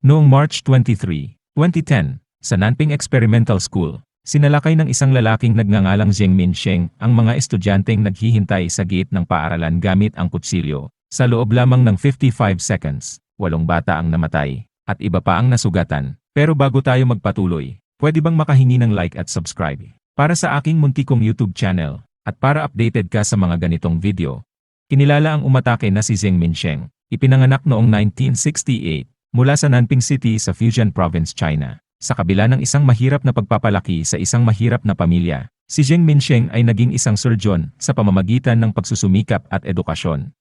Noong March 23, 2010, sa Nanping Experimental School, sinalakay ng isang lalaking nagngangalang Zheng Minsheng ang mga estudyanteng naghihintay sa gate ng paaralan gamit ang kutsilyo. Sa loob lamang ng 55 seconds, walong bata ang namatay, at iba pa ang nasugatan. Pero bago tayo magpatuloy, pwede bang makahingi ng like at subscribe? Para sa aking muntikong YouTube channel, at para updated ka sa mga ganitong video. Kinilala ang umatake na si Zheng Minsheng, ipinanganak noong 1968, mula sa Nanping City sa Fujian Province, China. Sa kabila ng isang mahirap na pagpapalaki sa isang mahirap na pamilya, si Zheng Minsheng ay naging isang surgeon sa pamamagitan ng pagsusumikap at edukasyon.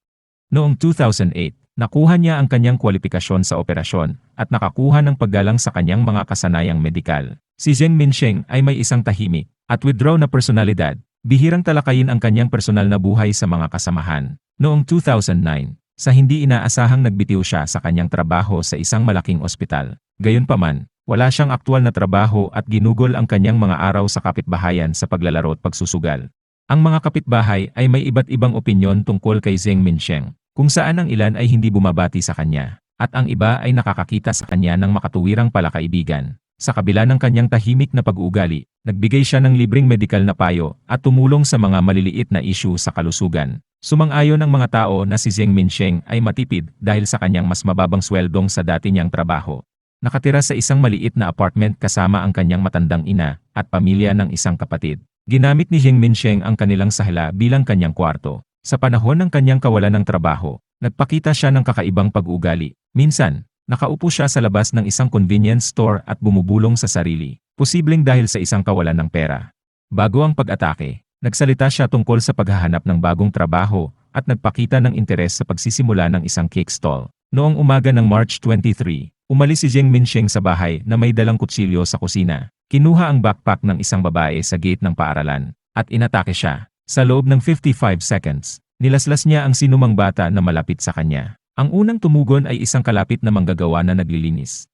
Noong 2008, nakuha niya ang kanyang kwalifikasyon sa operasyon at nakakuha ng paggalang sa kanyang mga kasanayang medikal. Si Zheng Minsheng ay may isang tahimik at withdraw na personalidad. Bihirang talakayin ang kanyang personal na buhay sa mga kasamahan. Noong 2009, sa hindi inaasahang nagbitiw siya sa kanyang trabaho sa isang malaking ospital. Gayunpaman, wala siyang aktwal na trabaho at ginugol ang kanyang mga araw sa kapitbahayan sa paglalaro at pagsusugal. Ang mga kapitbahay ay may iba't ibang opinyon tungkol kay Zheng Minsheng kung saan ang ilan ay hindi bumabati sa kanya, at ang iba ay nakakakita sa kanya ng makatuwirang palakaibigan. Sa kabila ng kanyang tahimik na pag-uugali, nagbigay siya ng libreng medikal na payo at tumulong sa mga maliliit na isyu sa kalusugan. Sumang-ayon ang mga tao na si Zheng Minsheng ay matipid dahil sa kanyang mas mababang sweldong sa dati niyang trabaho. Nakatira sa isang maliit na apartment kasama ang kanyang matandang ina at pamilya ng isang kapatid. Ginamit ni Zheng Minsheng ang kanilang sahila bilang kanyang kwarto. Sa panahon ng kanyang kawalan ng trabaho, nagpakita siya ng kakaibang pag-ugali. Minsan, nakaupo siya sa labas ng isang convenience store at bumubulong sa sarili, posibleng dahil sa isang kawalan ng pera. Bago ang pag-atake, nagsalita siya tungkol sa paghahanap ng bagong trabaho at nagpakita ng interes sa pagsisimula ng isang cake stall. Noong umaga ng March 23, umalis si Zheng Minsheng sa bahay na may dalang kutsilyo sa kusina. Kinuha ang backpack ng isang babae sa gate ng paaralan at inatake siya. Sa loob ng 55 seconds, nilaslas niya ang sinumang bata na malapit sa kanya. Ang unang tumugon ay isang kalapit na manggagawa na naglilinis.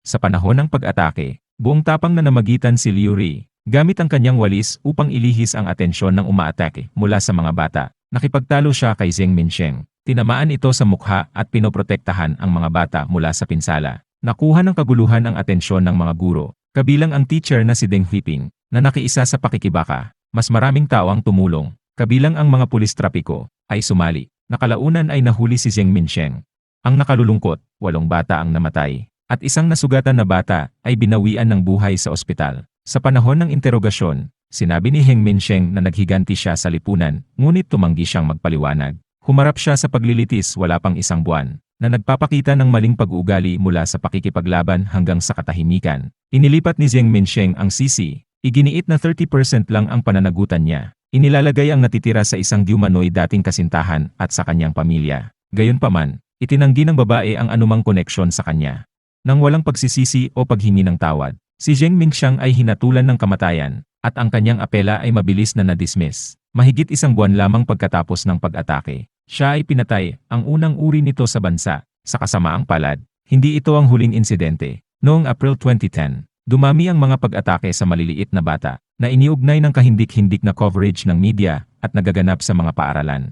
Sa panahon ng pag-atake, buong tapang na namagitan si Liu Ri, gamit ang kanyang walis upang ilihis ang atensyon ng umaatake mula sa mga bata. Nakipagtalo siya kay Zheng Minsheng. Tinamaan ito sa mukha at pinoprotektahan ang mga bata mula sa pinsala. Nakuha ng kaguluhan ang atensyon ng mga guro, kabilang ang teacher na si Deng Huiping, na nakiisa sa pakikibaka. Mas maraming tao ang tumulong, kabilang ang mga pulis trapiko, ay sumali. Nakalaunan ay nahuli si Zheng Minsheng. Ang nakalulungkot, walong bata ang namatay, at isang nasugatan na bata ay binawian ng buhay sa ospital. Sa panahon ng interogasyon, sinabi ni Heng Minsheng na naghiganti siya sa lipunan, ngunit tumanggi siyang magpaliwanag. Humarap siya sa paglilitis wala pang isang buwan, na nagpapakita ng maling pag-uugali mula sa pakikipaglaban hanggang sa katahimikan. Inilipat ni Zheng Minsheng ang sisi, Iginiit na 30% lang ang pananagutan niya. Inilalagay ang natitira sa isang humanoid dating kasintahan at sa kanyang pamilya. Gayunpaman, itinanggi ng babae ang anumang koneksyon sa kanya. Nang walang pagsisisi o paghingi ng tawad, si Zheng Mingxiang ay hinatulan ng kamatayan, at ang kanyang apela ay mabilis na na-dismiss. Mahigit isang buwan lamang pagkatapos ng pag-atake, siya ay pinatay, ang unang uri nito sa bansa. Sa kasamaang palad, hindi ito ang huling insidente. Noong April 2010, Dumami ang mga pag-atake sa maliliit na bata na iniugnay ng kahindik-hindik na coverage ng media at nagaganap sa mga paaralan.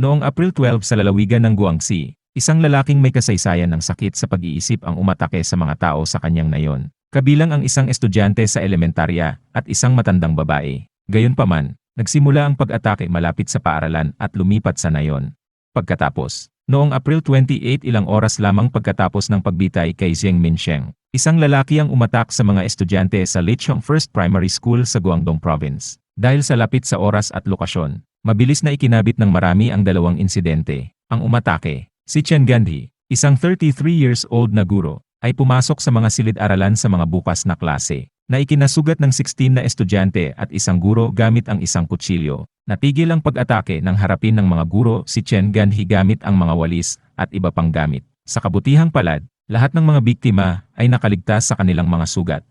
Noong April 12 sa lalawigan ng Guangxi, isang lalaking may kasaysayan ng sakit sa pag-iisip ang umatake sa mga tao sa kanyang nayon, kabilang ang isang estudyante sa elementarya at isang matandang babae. Gayunpaman, nagsimula ang pag-atake malapit sa paaralan at lumipat sa nayon. Pagkatapos, noong April 28 ilang oras lamang pagkatapos ng pagbitay kay Zheng Minsheng, Isang lalaki ang umatak sa mga estudyante sa Lichong First Primary School sa Guangdong Province. Dahil sa lapit sa oras at lokasyon, mabilis na ikinabit ng marami ang dalawang insidente. Ang umatake, si Chen Gandhi, isang 33 years old na guro, ay pumasok sa mga silid-aralan sa mga bukas na klase, na ikinasugat ng 16 na estudyante at isang guro gamit ang isang kutsilyo. Natigil ang pag-atake ng harapin ng mga guro si Chen Gandhi gamit ang mga walis at iba pang gamit. Sa kabutihang palad, lahat ng mga biktima ay nakaligtas sa kanilang mga sugat.